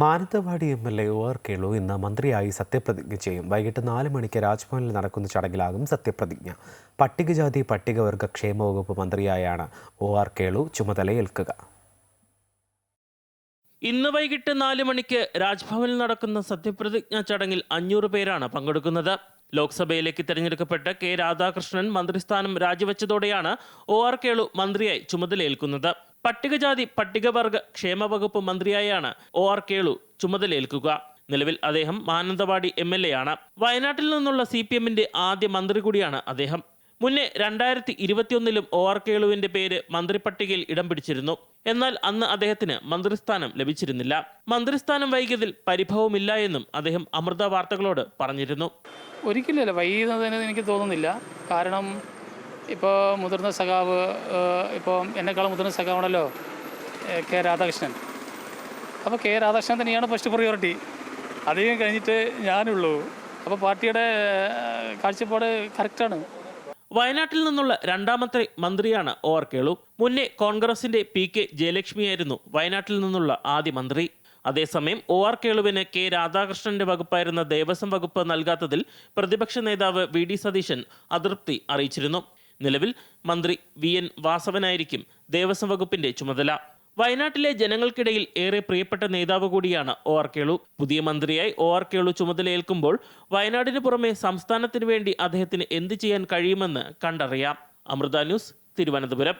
Mananthavady M L A O R Kelu ഇന്ന് മന്ത്രിയായി സത്യപ്രതിജ്ഞ ചെയ്യും. വൈകിട്ട് നാല് മണിക്ക് രാജ്ഭവനിൽ നടക്കുന്ന ചടങ്ങിലാകും സത്യപ്രതിജ്ഞ. പട്ടികജാതി പട്ടികവർഗ ക്ഷേമ വകുപ്പ് മന്ത്രിയായാണ് ഒ ആർ കേളു ചുമതലയേൽക്കുക. ഇന്ന് വൈകിട്ട് നാല് മണിക്ക് രാജ്ഭവനിൽ നടക്കുന്ന സത്യപ്രതിജ്ഞാ ചടങ്ങിൽ അഞ്ഞൂറ് പേരാണ് പങ്കെടുക്കുന്നത്. ലോക്സഭയിലേക്ക് തിരഞ്ഞെടുക്കപ്പെട്ട കെ രാധാകൃഷ്ണൻ മന്ത്രിസ്ഥാനം രാജിവെച്ചതോടെയാണ് ഒ ആർ കേളു മന്ത്രിയായി ചുമതലയേൽക്കുന്നത്. പട്ടികജാതി പട്ടികവർഗ ക്ഷേമ വകുപ്പ് മന്ത്രിയായാണ് ഒ ആർ കേളു ചുമതലയേൽക്കുക. നിലവിൽ അദ്ദേഹം മാനന്തവാടി എം എൽ എ ആണ് വയനാട്ടിൽ നിന്നുള്ള സി പി എമ്മിന്റെ ആദ്യ മന്ത്രി കൂടിയാണ് അദ്ദേഹം. മുന്നേ രണ്ടായിരത്തി ഇരുപത്തിയൊന്നിലും ഒ ആർ കേളുവിന്റെ പേര് മന്ത്രിപ്പട്ടികയിൽ ഇടം പിടിച്ചിരുന്നു. എന്നാൽ അന്ന് അദ്ദേഹത്തിന് മന്ത്രിസ്ഥാനം ലഭിച്ചിരുന്നില്ല. മന്ത്രിസ്ഥാനം വൈകിയതിൽ പരിഭവമില്ല എന്നും അദ്ദേഹം അമൃത വാർത്തകളോട് പറഞ്ഞിരുന്നു. ഒരിക്കലുമല്ല വൈകുന്നതിന് എനിക്ക് തോന്നുന്നില്ല. കാരണം ഇപ്പോൾ മുതിർന്ന സഖാവ് ഇപ്പോൾ എന്നെക്കാളും മുതിർന്ന സഖാവാണല്ലോ കെ രാധാകൃഷ്ണൻ. അപ്പോൾ കെ രാധാകൃഷ്ണൻ തന്നെയാണ് ഫസ്റ്റ് പ്രിയോറിറ്റി അധികം കഴിഞ്ഞിട്ട് ഞാനുള്ളൂ. അപ്പോൾ പാർട്ടിയുടെ കാഴ്ചപ്പാട് കറക്റ്റാണ് വയനാട്ടിൽ നിന്നുള്ള രണ്ടാമത്തെ മന്ത്രിയാണ് ഒ ആർ കേളു. മുന്നേ കോൺഗ്രസിന്റെ പി കെ ജയലക്ഷ്മിയായിരുന്നു വയനാട്ടിൽ നിന്നുള്ള ആദ്യ മന്ത്രി. അതേസമയം ഒ ആർ കേളുവിന് കെ രാധാകൃഷ്ണന്റെ വകുപ്പായിരുന്ന ദേവസ്വം വകുപ്പ് നൽകാത്തതിൽ പ്രതിപക്ഷ നേതാവ് വി ഡി സതീശൻ അതൃപ്തി അറിയിച്ചിരുന്നു. നിലവിൽ മന്ത്രി വി എൻ വാസവനായിരിക്കും ദേവസ്വം വകുപ്പിന്റെ ചുമതല. വയനാട്ടിലെ ജനങ്ങൾക്കിടയിൽ ഏറെ പ്രിയപ്പെട്ട നേതാവ് കൂടിയാണ് ഒ ആർ കേളു. പുതിയ മന്ത്രിയായി ഒ ആർ കേളു ചുമതലയേൽക്കുമ്പോൾ വയനാടിന് പുറമെ സംസ്ഥാനത്തിന് വേണ്ടി അദ്ദേഹത്തിന് എന്ത് ചെയ്യാൻ കഴിയുമെന്ന് കണ്ടറിയാം. അമൃത ന്യൂസ് തിരുവനന്തപുരം.